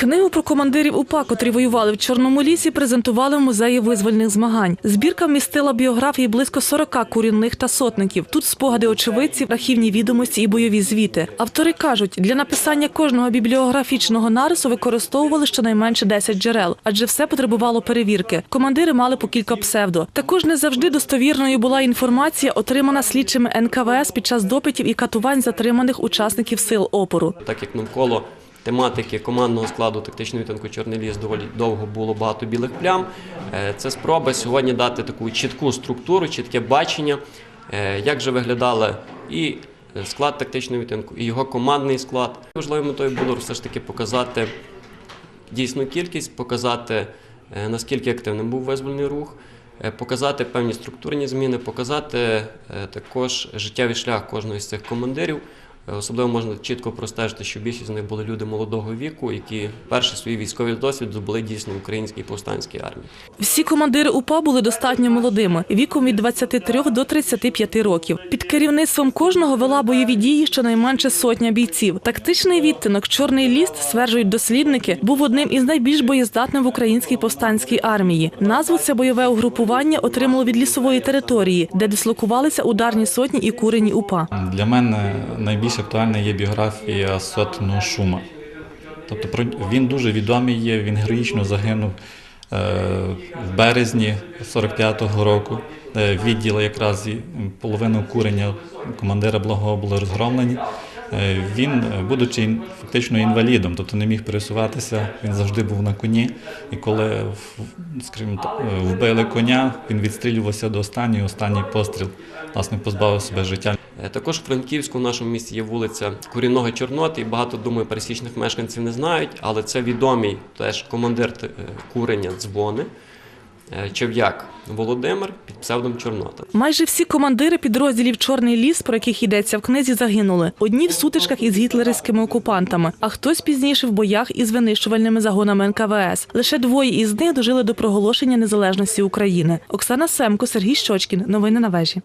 Книгу про командирів УПА, котрі воювали в Чорному лісі, презентували в музеї визвольних змагань. Збірка вмістила біографії близько 40 курінних та сотників. Тут спогади очевидців, архівні відомості і бойові звіти. Автори кажуть, для написання кожного бібліографічного нарису використовували щонайменше 10 джерел, адже все потребувало перевірки. Командири мали по кілька псевдо. Також не завжди достовірною була інформація, отримана слідчими НКВС під час допитів і катувань затриманих учасників сил опору. так як навколо тематики командного складу тактичного танку Чорний ліс доволі довго було багато білих плям. е, Це спроба сьогодні дати таку чітку структуру, чітке бачення, е, як же виглядали і склад тактичного танку, і його командний склад. Важливою метою було все ж таки показати дійсну кількість, показати е, наскільки активним був визвольний рух. Показати певні структурні зміни, показати також життєвий шлях кожного з цих командирів. Е, Особливо можна чітко простежити, що більшість з них були люди молодого віку, які перший свій військовий досвід здобули дійсно в українській повстанській армії. Всі командири УПА були достатньо молодими, віком від 23 до 35 років. Під керівництвом кожного вела бойові дії щонайменше сотня бійців. Тактичний відтинок Чорний ліст, стверджують дослідники, був одним із найбільш боєздатним в українській повстанській армії. Назву це бойове угрупування отримало від лісової території, де дислокувалися ударні сотні і курені УПА. Для мене найбільш актуальна є біографія сотного шума. Тобто він дуже відомий є, він героїчно загинув е, в березні 45-го року. Відділи якраз половину курення командира Благого були розгромлені. Е, Він, е, будучи фактично інвалідом, тобто не міг пересуватися, він завжди був на коні. І коли скажімо, е, вбили коня, він відстрілювався до останнього, останній постріл, власне, позбавив себе життя. Також в Франківську в нашому місті є вулиця Корінного Чорноти, багато думаю, пересічних мешканців не знають, але це відомий теж командир курення дзвони е, Чев'як Володимир під псевдом Чорнота. Майже всі командири підрозділів Чорний ліс, про яких йдеться в книзі, загинули. Одні в сутичках із гітлерівськими окупантами, а хтось пізніше в боях із винищувальними загонами НКВС. Лише двоє із них дожили до проголошення незалежності України. Оксана Семко, Сергій Щочкін. Новини на вежі.